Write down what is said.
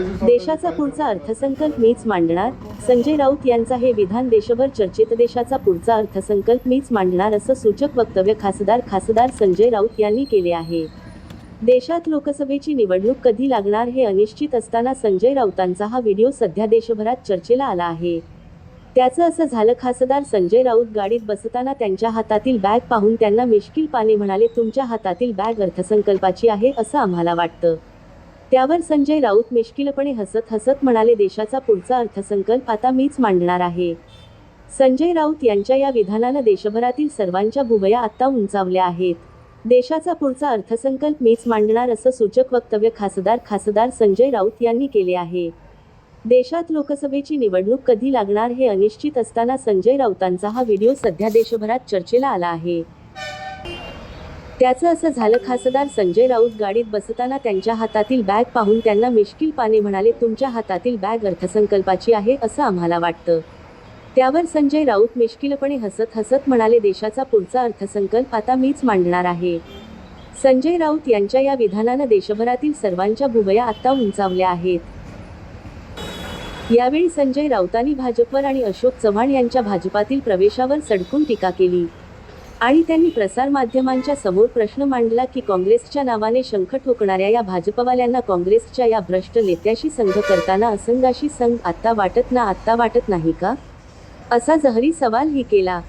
देशाचा पुढचा अर्थसंकल्प मीच मांडणार. संजय राऊत यांचा हे विधान देशभर चर्चेत देशाचा पुढचा अर्थसंकल्प मीच मांडणार असं सूचक वक्तव्य खासदार खासदार संजय राऊत यांनी केले आहे. देशात लोकसभेची निवडणूक कधी लागणार हे अनिश्चित असताना संजय राऊतांचा हा व्हिडिओ सध्या देशभरात चर्चेला आला आहे. त्याचं असं झालं खासदार संजय राऊत गाडीत बसताना त्यांच्या हातातील बॅग पाहून त्यांना मिश्किल पाने म्हणाले तुमच्या हातातील बॅग अर्थसंकल्पाची आहे असं आम्हाला वाटतं. त्यावर संजय राऊत मिश्किलपणे हसत हसत म्हणाले देशाचा पुढचा अर्थसंकल्प आता मीच मांडणार आहे. संजय राऊत यांच्या या विधानानं देशभरातील सर्वांच्या भुवया आत्ता उंचावल्या आहेत. देशाचा पुढचा अर्थसंकल्प मीच मांडणार असं सूचक वक्तव्य खासदार खासदार संजय राऊत यांनी केले आहे. देशात लोकसभेची निवडणूक कधी लागणार हे अनिश्चित असताना संजय राऊतांचा हा व्हिडिओ सध्या देशभरात चर्चेला आला आहे. त्याचं असं झालं खासदार संजय राऊत गाडीत बसताना त्यांच्या हातातील बॅग पाहून त्यांना मिश्किल पाने म्हणाले तुमच्या हातातील बॅग अर्थसंकल्पाची आहे असं आम्हाला वाटतं. त्यावर संजय राऊत मिश्किलपणे हसत हसत म्हणाले देशाचा पुढचा अर्थसंकल्प आता मीच मांडणार आहे. संजय राऊत यांच्या या विधानानं देशभरातील सर्वांच्या भुवया आता उंचावल्या आहेत. यावेळी संजय राऊतांनी भाजपवर आणि अशोक चव्हाण यांच्या भाजपातील प्रवेशावर सडकून टीका केली. आणि त्यांनी प्रसारमाध्यमांच्या समोर प्रश्न मांडला की काँग्रेसच्या नावाने शंख ठोकणाऱ्या या भाजपवाल्यांना काँग्रेसच्या या भ्रष्ट नेत्याशी संघ करताना असंघाशी संघ आत्ता वाटत ना आत्ता वाटत नाही का? असा जहरी सवालही केला.